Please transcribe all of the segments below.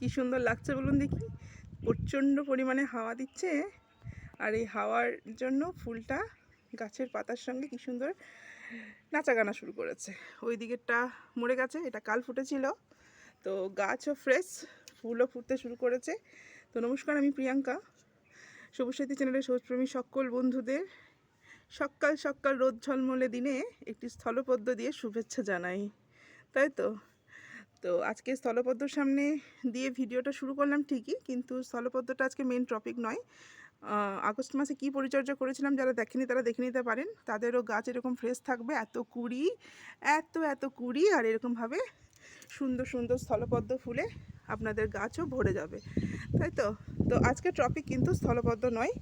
কি সুন্দর লাগছে বলুন দেখি। প্রচণ্ড পরিমাণে হাওয়া দিচ্ছে আর এই হাওয়ার জন্য ফুলটা গাছের পাতার সঙ্গে কি সুন্দর নাচা গানা শুরু করেছে। ওই দিকেরটা মরে গেছে, এটা কাল ফুটেছিল। তো গাছও ফ্রেশ ফুলও ফুটতে শুরু করেছে। তো নমস্কার, আমি প্রিয়াঙ্কা। সবুজ সাথী চ্যানেলের সবুজপ্রেমী সকল বন্ধুদের সকাল সকাল রোদ ঝলমলে দিনে একটি স্থলপদ্ম দিয়ে শুভেচ্ছা জানাই। তাই তো? তো আজকে স্থলপদ্মর সামনে দিয়ে ভিডিওটা শুরু করলাম ঠিকই, কিন্তু স্থলপদ্মটা আজকে মেন টপিক নয়। আগস্ট মাসে কি পরিচর্যা করেছিলাম যারা দেখেনি তারা দেখে নিতে পারেন। তাদেরও গাছ এরকম ফ্রেশ থাকবে, এত কুড়ি, এত এত কুড়ি, আর এরকমভাবে সুন্দর সুন্দর স্থলপদ্ম ফুলে আপনাদের গাছও ভরে যাবে। তাই তো? তো আজকে টপিক কিন্তু স্থলপদ্ম নয়।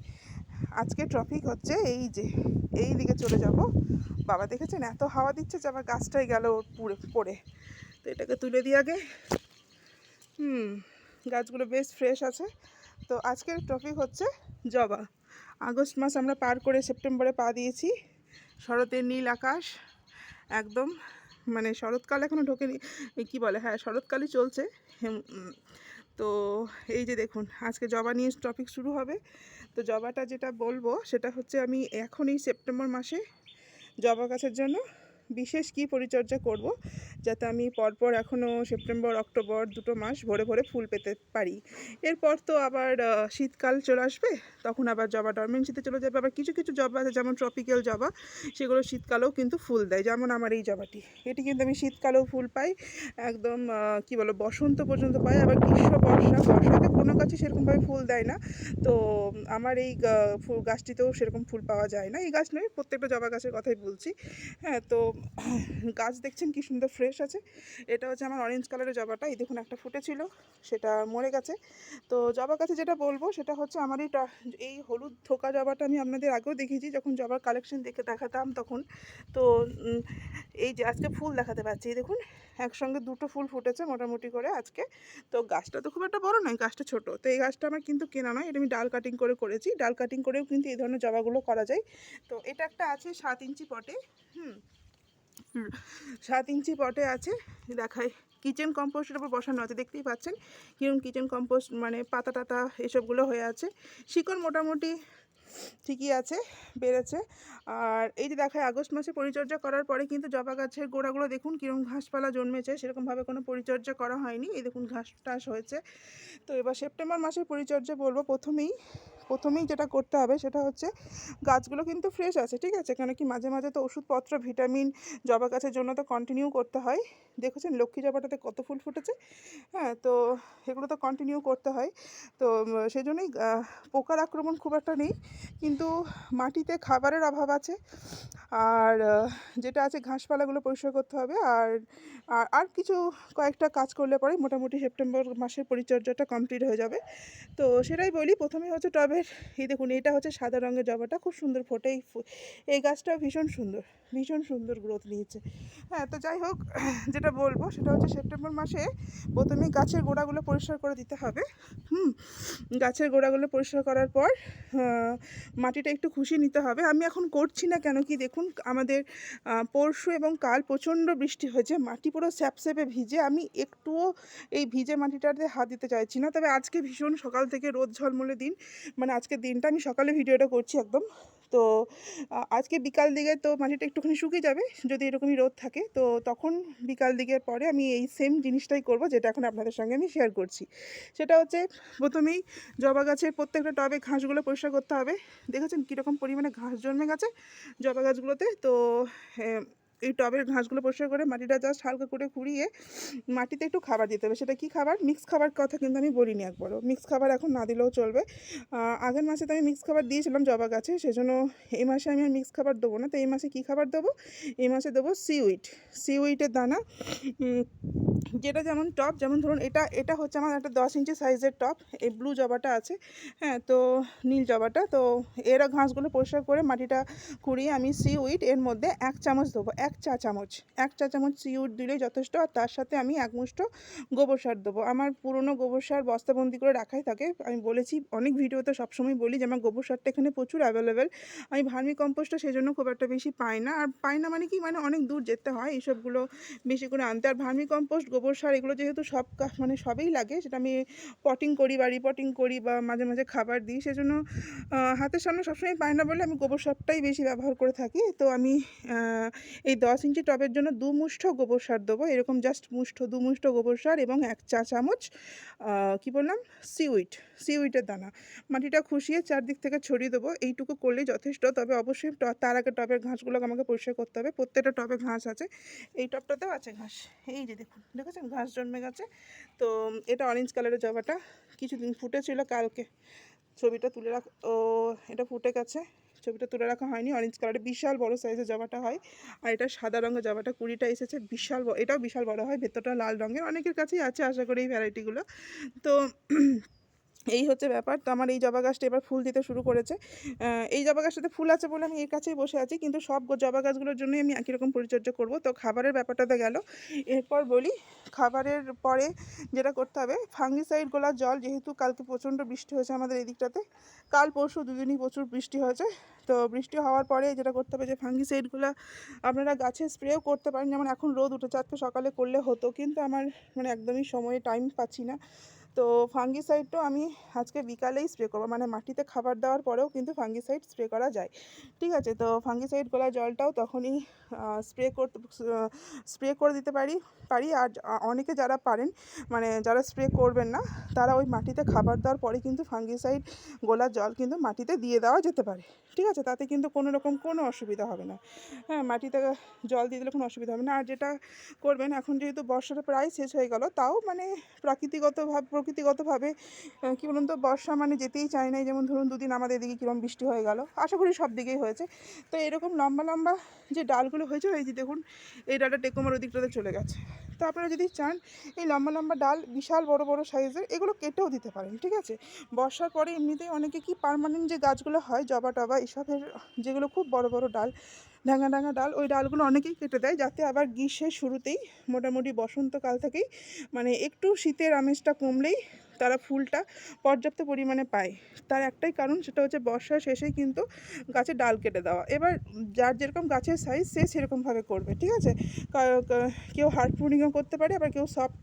আজকে টপিক হচ্ছে এই যে, এই দিকে চলে যাব। বাবা দেখেছেন এত হাওয়া দিচ্ছে যে আমার গাছটাই গেল পুড়ে, পড়ে। এটাকে তুলে দিয়ে আগে। হুম, গাছগুলো বেশ ফ্রেশ আছে। তো আজকের টপিক হচ্ছে জবা। আগস্ট মাস আমরা পার করে সেপ্টেম্বরে পা দিয়েছি। শরতের নীল আকাশ, একদম মানে শরৎকাল এখনও ঢোকেনি কী বলে হ্যাঁ শরৎকালই চলছে। তো এই যে দেখুন, আজকে জবা নিয়ে টপিক শুরু হবে। তো জবাটা যেটা বলব, সেটা হচ্ছে আমি এখন এই সেপ্টেম্বর মাসে জবা গাছের জন্য বিশেষ কি পরিচর্যা করব যাতে আমি পরপর এখনও সেপ্টেম্বর, অক্টোবর দুটো মাস ভরে ভরে ফুল পেতে পারি। এরপর তো আবার শীতকাল চলে আসবে, তখন আবার জবা ডরমেন্সিতে চলে যাবে। আবার কিছু কিছু জবা আছে, যেমন ট্রপিক্যাল জবা, সেগুলো শীতকালেও কিন্তু ফুল দেয়, যেমন আমার এই জবাটি। এটি কিন্তু আমি শীতকালেও ফুল পাই, একদম কি বলো বসন্ত পর্যন্ত পাই, আবার গ্রীষ্ম, বর্ষা, বর্ষাতে কোনো গাছে সেরকমভাবে ফুল দেয় না। তো, আমার এই ফুল গাছটিতেও সেরকম ফুল পাওয়া যায় না। এই গাছ নয়, প্রত্যেকটা জবা গাছের কথাই বলছি। হ্যাঁ তো গাছ দেখছেন কি সুন্দর ফ্রেশ আছে। এটা হচ্ছে আমার অরেঞ্জ কালারের জবাটা। এই দেখুন একটা ফুটেছিল সেটা মরে গেছে। তো জবা গাছে যেটা বলব সেটা হচ্ছে আমার এই এই হলুদ থোকা জবাটা আমি আপনাদের আগেও দেখিয়েছি যখন জবার কালেকশন দেখে দেখাতাম তখন। তো এই যে আজকে ফুল দেখাতে পাচ্ছি দেখুন একসঙ্গে দুটো ফুল ফুটেছে মোটামুটি করে আজকে। তো গাছটা তো খুব একটা বড় নয় গাছটা ছোট। তো এই গাছটা আমার কিন্তু কেনা নয় এটা আমি ডাল কাটিং করে করেছি। ডাল কাটিং করেও কিন্তু এই ধরনের জবাগুলো করা যায়। তো এটা একটা আছে সাত ইঞ্চি পটে হুম, সাত ইঞ্চি পটে আছে, দেখাই। কিচেন কম্পোস্টের উপর বসানো আছে, দেখতেই পাচ্ছেন? কীরকম কিচেন কম্পোস্ট মানে পাতা টাতা এসবগুলো হয়ে আছে। শিকড় মোটামুটি ঠিকই আছে, বেড়েছে। আর এই যে দেখায় আগস্ট মাসে পরিচর্যা করার পরে কিন্তু জবা গাছের গোড়াগুলো দেখুন কীরকম ঘাসপালা জন্মেছে, সেরকমভাবে কোনো পরিচর্যা করা হয়নি। এই দেখুন, ঘাস টাস হয়েছে। তো এবার সেপ্টেম্বর মাসের পরিচর্যা বলব প্রথমেই। প্রথমেই যেটা করতে হবে সেটা হচ্ছে গাছগুলো কিন্তু ফ্রেশ আছে, ঠিক আছে? কেন কি মাঝে মাঝে তো ওষুধপত্র ভিটামিন জবা গাছের জন্য তো কন্টিনিউ করতে হয়। দেখেছেন লক্ষ্মী জবাটাতে কত ফুল ফুটেছে? হ্যাঁ তো এগুলো তো কন্টিনিউ করতে হয়। তো সেই জন্যই পোকার আক্রমণ খুব একটা নেই, কিন্তু মাটিতে খাবারের অভাব আছে। আর যেটা আছে ঘাসপালাগুলো পরিষ্কার করতে হবে। আর আর কিছু কয়েকটা কাজ করলে পরে মোটামুটি সেপ্টেম্বর মাসের পরিচর্যাটা কমপ্লিট হয়ে যাবে। তো সেটাই বলি, প্রথমে হচ্ছে টবের এই দেখুন, এটা হচ্ছে সাদা রঙের জবাটা, খুব সুন্দর ফোটে এই এই গাছটাও ভীষণ সুন্দর ভীষণ সুন্দর গ্রোথ নিয়েছে। হ্যাঁ তো যাই হোক, যেটা বলব সেটা হচ্ছে সেপ্টেম্বর মাসে প্রথমে গাছের গোড়াগুলো পরিষ্কার করে দিতে হবে। হুম, গাছের গোড়াগুলো পরিষ্কার করার পর মাটিটা একটু খুশি নিতে হবে। আমি এখন করছি না কেন কি দেখুন, আমাদের পরশু এবং কাল প্রচণ্ড বৃষ্টি হয়েছে, মাটি পুরো স্যাপস্যাপে ভিজে, আমি একটুও এই ভিজে মাটিটাতে হাত দিতে চাইছি না। তবে আজকে ভীষণ সকাল থেকে রোদ ঝলমলে দিন মানে আজকের দিনটা আমি সকালে ভিডিওটা করছি একদম। তো আজকে বিকাল দিকে তো মাটিটা একটুখানি শুকিয়ে যাবে, যদি এরকমই রোদ থাকে, তো তখন বিকাল দিকের পরে আমি এই সেম জিনিসটাই করব, যেটা এখন আপনাদের সঙ্গে আমি শেয়ার করছি। সেটা হচ্ছে, প্রথমেই জবা গাছের প্রত্যেকটা টবে ঘাসগুলো পরিষ্কার করতে হবে। দেখেছেন কীরকম পরিমাণে ঘাস জন্মে গেছে জবা গাছগুলোতে? তো এই টবের ঘাসগুলো পরিষ্কার করে মাটিটা জাস্ট হালকা করে কুড়িয়ে মাটিতে একটু খাবার দিতে হবে। সেটা কী খাবার? মিক্স খাবার কথা কিন্তু আমি বলিনি একবারও। মিক্স খাবার এখন না দিলেও চলবে। আগের মাসে তো আমি মিক্স খাবার দিয়েছিলাম জবা গাছে, সেজন্য এই মাসে আমি আর মিক্স খাবার দেবো না। তো এই মাসে কী খাবার দেবো? এই মাসে দেবো সিউইট সিউইটের দানা। যেটা যেমন টপ যেমন ধরুন এটা এটা হচ্ছে আমার একটা দশ ইঞ্চি সাইজের টপ এই ব্লু জবাটা আছে। হ্যাঁ তো নীল জবাটা। তো এরা ঘাসগুলো পরিষ্কার করে মাটিটা কুড়িয়ে আমি সি উইট এর মধ্যে এক চামচ দেবো। এক চা চামচ, এক চা চামচ সিউড দিলেই যথেষ্ট আর তার সাথে আমি এক মুষ্ঠ গোবর সার দেবো। আমার পুরনো গোবর সার বস্তাবন্দি করে রাখাই থাকে। আমি বলেছি, অনেক ভিডিওতে সবসময় বলি যে, আমার গোবর সারটা এখানে প্রচুর অ্যাভেলেবেল আমি ভার্মি কম্পোস্টটা সেই জন্য খুব একটা বেশি পাই না। আর পাই না মানে কি? মানে অনেক দূর যেতে হয় এইসবগুলো বেশি করে আনতে। আর ভার্মি কম্পোস্ট, গোবর সার এগুলো যেহেতু সব মানে সবেই লাগে, সেটা আমি পটিং করি বা রিপটিং করি বা মাঝে মাঝে খাবার দিই, সেজন্য হাতের সামনে সবসময় পাই না বলে আমি গোবর সারটাই বেশি ব্যবহার করে থাকি। তো আমি এই দশ ইঞ্চি টবের জন্য দু মুষ্ঠ গোবর সার দেবো। এরকম জাস্ট মুষ্ঠ, দু মুষ্ঠ গোবর সার এবং এক চা চামচ কি বললাম? সিউইট সিউইটের দানা। মাটিটা খুশিয়ে চারদিক থেকে ছড়িয়ে দেবো। এইটুকু করলেই যথেষ্ট। তবে অবশ্যই তার আগে টবের ঘাসগুলোকে আমাকে পরিষ্কার করতে হবে। প্রত্যেকটা টবে ঘাস আছে। এই টবটাতেও আছে ঘাস। এই যে দেখুন, দেখেছেন? ঘাস জন্মে গেছে। তো এটা অরেঞ্জ কালারের জবাটা। কিছুদিন ফুটেছিল কালকে। ছবিটা তুলে রাখ ও, এটা ফুটে গেছে। ছবিটা তুলে রাখা হয়নি। অরেঞ্জ কালারের বিশাল বড় সাইজের জামাটা হয়। আর এটা সাদা রঙের জামাটা কুড়িটা এসেছে। বিশাল এটাও বিশাল বড় হয়। ভেতরটা লাল রঙের। অনেকের কাছেই আছে আশা করি এই ভ্যারাইটিগুলো তো এই হচ্ছে ব্যাপার। তো আমার এই জবা গাছটা এবার ফুল দিতে শুরু করেছে। এই জবা গাছটাতে ফুল আছে বলে আমি এর কাছেই বসে আছি। কিন্তু সব জবা গাছগুলোর জন্যই আমি একই রকম পরিচর্যা করব। তো খাবারের ব্যাপারটাতে গেল। এরপর বলি, খাবারের পরে যেটা করতে হবে, ফাঙ্গিসাইড গোলার জল, যেহেতু কালকে প্রচণ্ড বৃষ্টি হয়েছে আমাদের এই দিকটাতে কাল পরশু দুদিনই প্রচুর বৃষ্টি হয়েছে। তো বৃষ্টি হওয়ার পরে যেটা করতে হবে যে ফাঙ্গিসাইডগুলো আপনারা গাছে স্প্রেও করতে পারেন। যেমন এখন রোদ উঠেছে, আজকে সকালে করলে হতো। কিন্তু আমার মানে একদমই সময়ে টাইম পাচ্ছি না। তো ফাঙ্গিসাইডটাও আমি আজকে বিকালেই স্প্রে করব। মানে মাটিতে খাবার দেওয়ার পরেও কিন্তু ফাঙ্গিসাইড স্প্রে করা যায়। ঠিক আছে, তো ফাঙ্গিসাইড গোলা জলটাও তখনই স্প্রে করতে স্প্রে করে দিতে পারি পারি। আর অনেকে যারা পারেন মানে যারা স্প্রে করবেন না, তারা ওই মাটিতে খাবার দেওয়ার পরে কিন্তু ফাঙ্গিসাইড গোলা জল কিন্তু মাটিতে দিয়ে দেওয়া যেতে পারে। ঠিক আছে, তাতে কিন্তু কোনো রকম কোনো অসুবিধা হবে না। হ্যাঁ মাটিতে জল দিয়ে দিলে কোনো অসুবিধা হবে না। আর যেটা করবেন, এখন যেহেতু বর্ষাটা প্রায় শেষ হয়ে গেল, তাও মানে প্রাকৃতিগতভাবে প্রকৃতিগতভাবে কী বলুন তো, বর্ষা মানে যেতেই চায় না যেমন ধরুন দুদিন আমাদের এদিকে কীরকম বৃষ্টি হয়ে গেল। আশা করি সব দিকেই হয়েছে। তো এরকম লম্বা লম্বা যে ডালগুলো হয়েছে, এই যে দেখুন, এই ডালটা টেকোমার ওদিকটাতে চলে গেছে। তো আপনারা যদি চান, এই লম্বা লম্বা ডাল বিশাল বড় বড় সাইজের, এগুলো কেটেও দিতে পারেন, ঠিক আছে? বর্ষার পরে এমনিতেই অনেকে কি পারমানেন্ট যে গাছগুলো হয়, জবা টবা, এসবের যেগুলো খুব বড় বড় ডাল ডাঙা ডাঙা ডাল, ওই ডালগুলো অনেকেই কেটে দেয়, যাতে আবার গ্রীষ্মের শুরুতেই মোটামুটি বসন্তকাল থেকেই মানে একটু শীতের আমেজটা কমলেই তারা ফুলটা পর্যাপ্ত পরিমাণে পায়। তার একটাই কারণ সেটা হচ্ছে বর্ষার শেষেই কিন্তু গাছের ডাল কেটে দেওয়া। এবার যার যেরকম গাছের সাইজ সে সেরকমভাবে করবে, ঠিক আছে? কেউ হার্ড প্রুনিংও করতে পারে, আবার কেউ সফট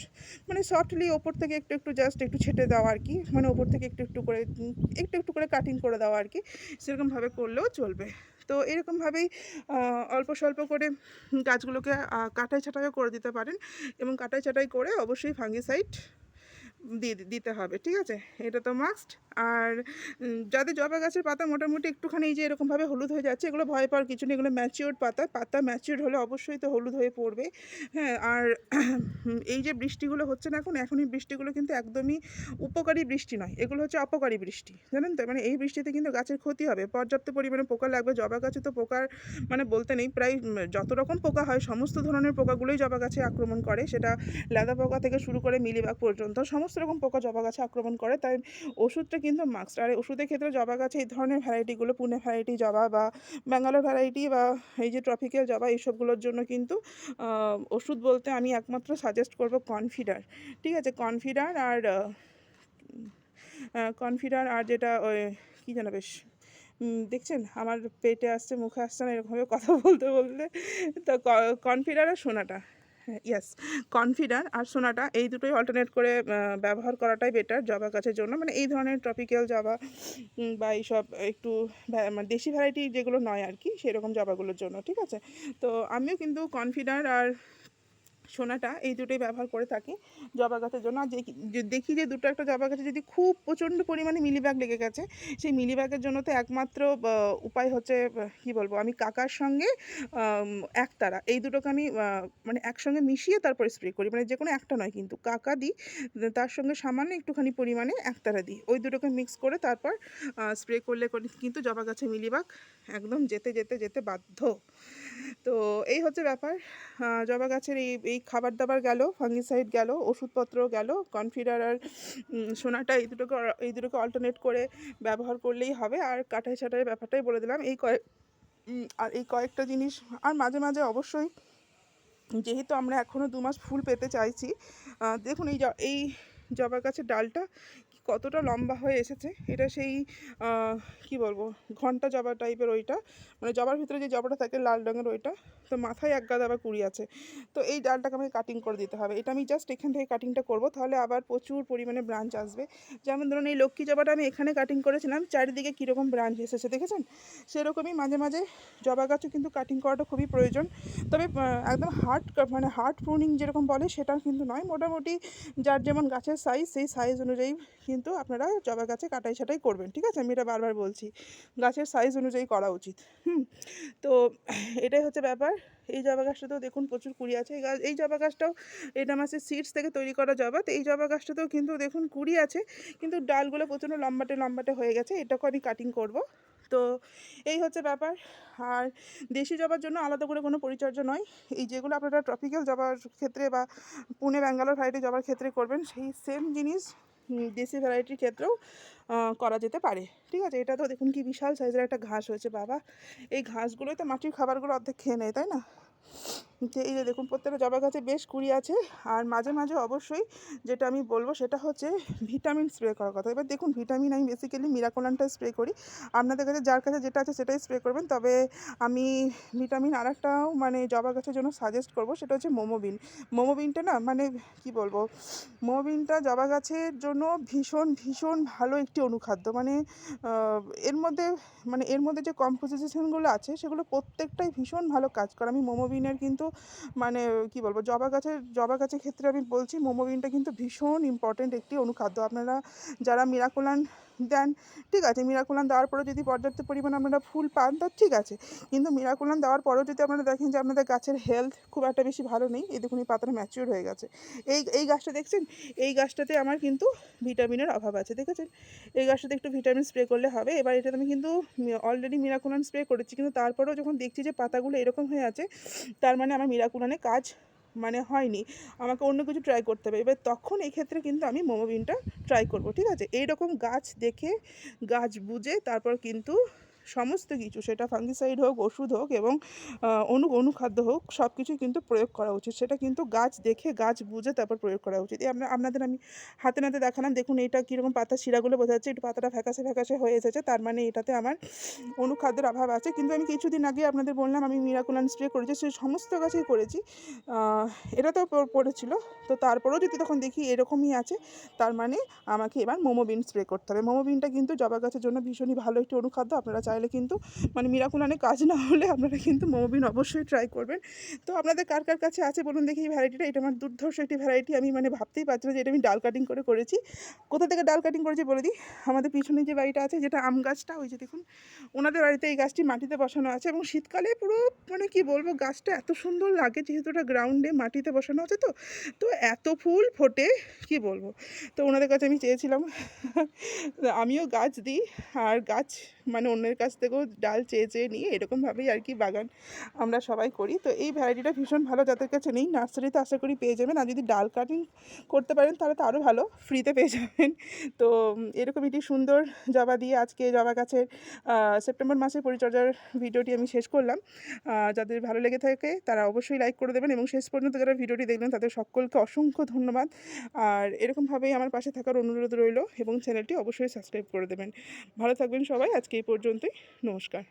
মানে সফটলি ওপর থেকে একটু একটু জাস্ট একটু ছেটে দেওয়া আর কি মানে ওপর থেকে একটু একটু করে, একটু একটু করে কাটিং করে দেওয়া আর কি, সেরকমভাবে করলেও চলবে। তো এরকমভাবেই অল্প স্বল্প করে গাছগুলোকে কাটাই ছাটাইও করে দিতে পারেন এবং কাটাই ছাটাই করে অবশ্যই ফাঙ্গিসাইড দিতে হবে, ঠিক আছে? এটা তো মাস্ট আর যাদের জবা গাছের পাতা মোটামুটি একটুখানি যে এরকমভাবে হলুদ হয়ে যাচ্ছে, এগুলো ভয় পাওয়ার কিছু নেই। এগুলো ম্যাচিওর পাতা পাতা ম্যাচিওর হলে অবশ্যই তো হলুদ হয়ে পড়বে। হ্যাঁ আর এই যে বৃষ্টিগুলো হচ্ছে না এখন এখন এই বৃষ্টিগুলো কিন্তু একদমই উপকারী বৃষ্টি নয়। এগুলো হচ্ছে অপকারী বৃষ্টি, জানেন তো? মানে এই বৃষ্টিতে কিন্তু গাছের ক্ষতি হবে। পর্যাপ্ত পরিমাণে পোকা লাগবে, জবা গাছে তো পোকার মানে বলতে নেই। প্রায় যত রকম পোকা হয়, সমস্ত ধরনের পোকাগুলোই জবা গাছে আক্রমণ করে। সেটা লেদা পোকা থেকে শুরু করে মিলিবাগ পর্যন্ত সমস্ত রকম পোকা জবা গাছে আক্রমণ করে। তাই ওষুধটা কিন্তু মাস্ট আর ওষুধের ক্ষেত্রে জবা গাছে এই ধরনের ভ্যারাইটিগুলো পুনে ভ্যারাইটি জবা বা ব্যাঙ্গালোর ভ্যারাইটি বা এই যে ট্রপিক্যাল জবা, এইসবগুলোর জন্য কিন্তু ওষুধ বলতে আমি একমাত্র সাজেস্ট করব কনফিডার ঠিক আছে? কনফিডার আর কনফিডার আর যেটা ওই কী যেন বেশ দেখছেন? আমার পেটে আসছে, মুখে আসছে না, এরকমভাবে কথা বলতে বলতে, তো কনফিডার আর সোনাটা। ইয়াস কনফিডার আর সোনাটা এই দুটোই অল্টারনেট করে ব্যবহার করাটাই বেটার জবা গাছের জন্য। মানে এই ধরনের ট্রপিক্যাল জবা বা এইসব একটু মানে দেশি ভ্যারাইটি যেগুলো নয় আর কি, সেরকম জবাগুলোর জন্য, ঠিক আছে? তো আমিও কিন্তু কনফিডার আর সোনাটা এই দুটোই ব্যবহার করে থাকি জবা গাছের জন্য। আর দেখি- যে দেখি যে দুটো একটা জবা গাছে যদি খুব প্রচণ্ড পরিমাণে মিলিবাগ লেগে গেছে, সেই মিলিবাগের জন্য তো একমাত্র উপায় হচ্ছে কি বলব, আমি কাকার সঙ্গে একতারা। এই দুটোকে আমি মানে একসঙ্গে মিশিয়ে তারপরে স্প্রে করি। মানে যে কোনো একটা নয় কিন্তু, কাকা দিই, তার সঙ্গে সামান্য একটুখানি পরিমাণে একতারা দিই। ওই দুটোকে মিক্স করে তারপর স্প্রে করলে করে, কিন্তু জবা গাছে মিলিবাগ একদম যেতে যেতে যেতে বাধ্য। তো এই হচ্ছে ব্যাপার। জবা গাছের এই এই খাবার দাবার গেল ফাঙ্গিসাইড গেল, ওষুধপত্র গেল কনফিডার আর সোনাটা এই দুটোকে এই দুটোকে অল্টারনেট করে ব্যবহার করলেই হবে। আর কাটাই ছাটাই ব্যাপারটাই বলে দিলাম। এই কয়েক আর এই কয়েকটা জিনিস, আর মাঝে মাঝে অবশ্যই যেহেতু আমরা এখনও দু মাস ফুল পেতে চাইছি দেখুন এই এই জবা গাছের ডালটা কতটা লম্বা হয়ে এসেছে, এটা সেই কি বলব, ঘণ্টা জবা টাইপের ওইটা। মানে জবার ভিতরে যে জবাটা থাকে লাল রঙের ওইটা, তো মাথায় এক গাদা আবার কুড়ি আছে। তো এই ডালটাকে আমাকে কাটিং করে দিতে হবে। এটা আমি জাস্ট এখান থেকে কাটিংটা করব, তাহলে আবার প্রচুর পরিমাণে ব্রাঞ্চ আসবে। যেমন ধরুন এই লক্ষ্মী জবাটা আমি এখানে কাটিং করেছিলাম, চারিদিকে কীরকম ব্রাঞ্চ এসেছে, দেখেছেন? সেরকমই মাঝে মাঝে জবা গাছও কিন্তু কাটিং করাটা খুবই প্রয়োজন। তবে একদম হার্ড মানে হার্ড প্রুনিং যেরকম বলে সেটা কিন্তু নয়। মোটামুটি যার যেমন গাছের সাইজ সেই সাইজ অনুযায়ী কিন্তু আপনারা জবা গাছে কাটাই ছাটাই করবেন, ঠিক আছে? আমি এটা বারবার বলছি। গাছের সাইজ অনুযায়ী করা উচিত। হুম? তো এটাই হচ্ছে ব্যাপার। এই জবা গাছটাতেও দেখুন প্রচুর কুড়ি আছে। এই গাছ এই জবা গাছটাও এটা মাসের সিডস থেকে তৈরি করা জবা। তো এই জবা গাছটাতেও কিন্তু দেখুন কুড়ি আছে, কিন্তু ডালগুলো প্রচণ্ড লম্বাটে লম্বাটে হয়ে গেছে। এটাকেও আমি কাটিং করব। তো এই হচ্ছে ব্যাপার। আর দেশি জবার জন্য আলাদা করে কোনো পরিচর্যা নয়। এই যেগুলো আপনারা ট্রপিক্যাল জবার ক্ষেত্রে বা পুনে ব্যাঙ্গালোর ভ্যারাইটি জবার ক্ষেত্রে করবেন, সেই সেম জিনিস দেশি ভ্যারাইটির ক্ষেত্রেও করা যেতে পারে। ঠিক আছে? এটা তো দেখুন কি বিশাল সাইজের একটা ঘাস হয়েছে, বাবা। এই ঘাসগুলোই তো মাটির খাবারগুলো অর্ধেক খেয়ে নেয়, তাই না? তো এই যে দেখুন, প্রত্যেকটা জবা গাছে বেশ কুড়ি আছে। আর মাঝে মাঝে অবশ্যই যেটা আমি বলব সেটা হচ্ছে ভিটামিন স্প্রে করার কথা। এবার দেখুন, ভিটামিন আমি বেসিক্যালি মিরাকোলানটা স্প্রে করি। আপনাদের কাছে যার কাছে যেটা আছে সেটাই স্প্রে করবেন। তবে আমি ভিটামিন আর একটাও মানে জবা গাছের জন্য সাজেস্ট করব, সেটা হচ্ছে মোমোবিন মোমোবিনটা না মানে কি বলব? মোমোবিনটা জবা গাছের জন্য ভীষণ ভীষণ ভালো একটি অনুখাদ্য। মানে এর মধ্যে মানে এর মধ্যে যে কম্পোজিশনগুলো আছে, সেগুলো প্রত্যেকটাই ভীষণ ভালো কাজ করে। আমি মোমোবিনের কিন্তু মানে কি বলব, জবা গাছের জবা গাছের ক্ষেত্রে আমি বলছি মোমোবিনটা কিন্তু ভীষণ ইম্পর্ট্যান্ট একটি অনুখাদ্য। আপনারা যারা মিরাকুলান দেন, ঠিক আছে, মিরাকুলান দেওয়ার পরেও যদি পর্যাপ্ত পরিমাণ আপনারা ফুল পান, তো ঠিক আছে। কিন্তু মিরাকুলান দেওয়ার পরেও যদি আপনারা দেখেন যে আপনাদের গাছের হেলথ খুব একটা বেশি ভালো নেই, এই দেখুন এই পাতাটা ম্যাচিওর হয়ে গেছে। এই এই গাছটা দেখছেন? এই গাছটাতে আমার কিন্তু ভিটামিনের অভাব আছে, দেখেছেন? এই গাছটাতে একটু ভিটামিন স্প্রে করলে হবে। এবার এটাতে আমি কিন্তু অলরেডি মিরাকুলান স্প্রে করেছি। কিন্তু তারপরেও যখন দেখছি যে পাতাগুলো এরকম হয়ে আছে, তার মানে আমার মিরাকুলানে কাজ মানে হয়নি, আমাকে অন্য কিছু ট্রাই করতে হবে। এবার তখন এই ক্ষেত্রে কিন্তু আমি মোমোবিনটা ট্রাই করব, ঠিক আছে? এইরকম গাছ দেখে গাছ বুঝে তারপর কিন্তু সমস্ত কিছু, সেটা ফাঙ্গিসাইড হোক, ওষুধ হোক এবং অনু, অনুখাদ্য হোক সব কিছুই কিন্তু প্রয়োগ করা উচিত। সেটা কিন্তু গাছ দেখে, গাছ বুঝে তারপর প্রয়োগ করা উচিত। আমরা, আপনাদের আমি হাতে নাতে দেখালাম, দেখুন এটা কীরকম পাতা, শিরাগুলো বোঝা যাচ্ছে, একটু পাতাটা ফ্যাকাশে ফ্যাকাশে হয়ে এসেছে, তার মানে এটাতে আমার অনুখাদ্যের অভাব আছে। কিন্তু আমি কিছুদিন আগে আপনাদের বললাম, আমি মিরাকুলান স্প্রে করেছি সেই সমস্ত গাছেই করেছি। এটা তো পড়েছিল, তো তারপরেও যদি তখন দেখি এরকমই আছে, তার মানে আমাকে এবার মোমোবিন স্প্রে করতে হবে। মোমোবিনটা কিন্তু জবা গাছের জন্য ভীষণই ভালো, একটি অনুখাদ্য, আপনারা চাইলে কিন্তু মানে মিরাকুলানে কাজ না হলে আপনারা কিন্তু মোমোবিন অবশ্যই ট্রাই করবেন। তো আপনাদের কার কার কাছে আছে বলুন দেখি এই ভ্যারাইটিটা এটা আমার দুর্ধর্ষ একটি ভ্যারাইটি আমি মানে ভাবতেই পারছি না যে এটা আমি ডাল কাটিং করে করেছি। কোথা থেকে ডাল কাটিং করেছি বলে দিই? আমাদের পিছনে যে বাড়িটা আছে যেটা আম গাছটা, ওই যে দেখুন, ওনাদের বাড়িতে এই গাছটি মাটিতে বসানো আছে এবং শীতকালে পুরো মানে কি বলব, গাছটা এত সুন্দর লাগে যেহেতু ওটা গ্রাউন্ডে মাটিতে বসানো আছে তো। তো এত ফুল ফোটে, কি বলব? তো ওনাদের কাছে আমি চেয়েছিলাম, আমিও গাছ দিই, আর গাছ মানে অন্যের কাছ থেকেও ডাল চেয়ে চেয়ে নিয়ে এরকমভাবেই আর কি বাগান আমরা সবাই করি। তো এই ভ্যারাইটিটা ভীষণ ভালো যাদের কাছে নেই নার্সারিতে আশা করি পেয়ে যাবেন। আর যদি ডাল কাটিং করতে পারেন তাহলে তো আরও ভালো, ফ্রিতে পেয়ে যাবেন। তো এরকম একটি সুন্দর জবা দিয়ে আজকে জবা গাছের সেপ্টেম্বর মাসের পরিচর্যার ভিডিওটি আমি শেষ করলাম। যাদের ভালো লেগে থাকে তারা অবশ্যই লাইক করে দেবেন এবং শেষ পর্যন্ত যারা ভিডিওটি দেখলেন তাদের সকলকে অসংখ্য ধন্যবাদ। আর এরকমভাবেই আমার পাশে থাকার অনুরোধ রইল এবং চ্যানেলটি অবশ্যই সাবস্ক্রাইব করে দেবেন। ভালো থাকবেন সবাই, আজকে এই পর্যন্তই। নমস্কার।